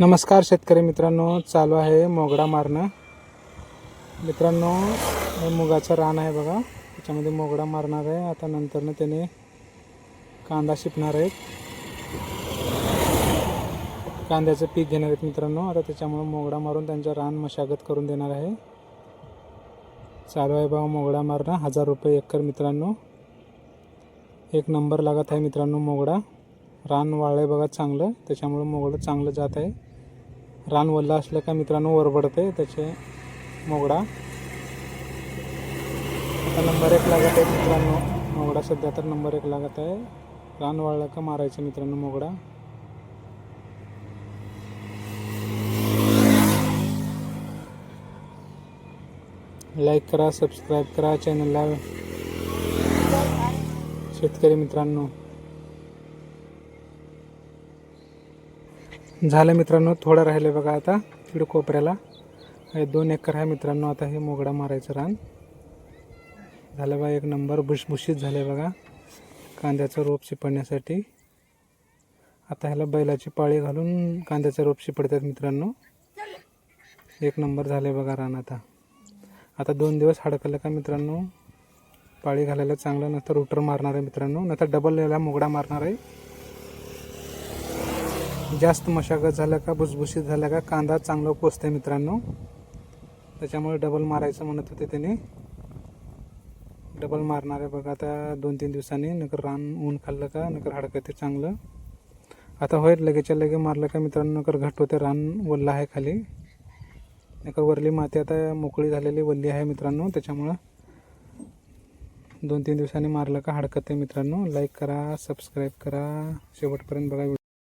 नमस्कार शेतकरी मित्रांनो चालू आहे मोगडा मारणं. मित्रांनो हे मुगाचं रान आहे बघा. त्याच्यामध्ये मोगडा मारणार आहे. आता नंतरनं त्याने कांदा शिपणार आहेत. कांद्याचं पीक घेणार आहेत मित्रांनो. आता त्याच्यामुळे मोगडा मारून त्यांच्या रान मशागत करून देणार आहे. चालू आहे बघा मोगडा मारणं. हजार रुपये एकर मित्रांनो. एक नंबर लागत आहे मित्रांनो मोगडा. रान वाळलं बघा चांगलं. त्याच्यामुळं मोगडं चांगलं जात आहे. रान वल्लं असलं का मित्रांनो वरबडते त्याचे मोगडा. आता नंबर एक लागत आहे मित्रांनो. मोगडा सध्या तर नंबर एक लागत आहे. रान वाळलं का मारायचं मित्रांनो मोगडा. लाईक करा सबस्क्राईब करा चॅनलला शेतकरी मित्रांनो. झालं मित्रांनो थोडं राहिलं बघा आता तिकडे कोपऱ्याला. हे दोन एकर आहे मित्रांनो आता हे मोगडा मारायचं रान. झालं बघा एक नंबर भुसभुशीत झाले बघा कांद्याचं रोप शिपडण्यासाठी. आता ह्याला बैलाची पाळी घालून कांद्याचं रोप शिपडतात मित्रांनो. एक नंबर झाले बघा रान आता. आता दोन दिवस हडकलं का मित्रांनो? पाळी घालायला चांगलं नंतर रुटर मारणार आहे मित्रांनो. नंतर डबल याला मोगडा मारणार आहे. जास्त मशागत झालं का भुसभुशीत झाल्या का कांदा चांगलं पोचते मित्रांनो. त्याच्यामुळे डबल मारायचं म्हणत होते त्याने. डबल मारणार आहे बघा आता दोन तीन दिवसांनी. नंतर रान ऊन खाल्लं का नकर हडकते चांगलं. आता होईल लगेच्या लगे मारलं का मित्रांनो नकर घट होते रान वल्लं आहे खाली. नंतर वरली माती आता मोकळी झालेली वल्ली आहे मित्रांनो त्याच्यामुळं. दोन तीन दिवसांनी मारलं का हडकते मित्रांनो. लाईक करा सबस्क्राईब करा. शेवटपर्यंत बघा.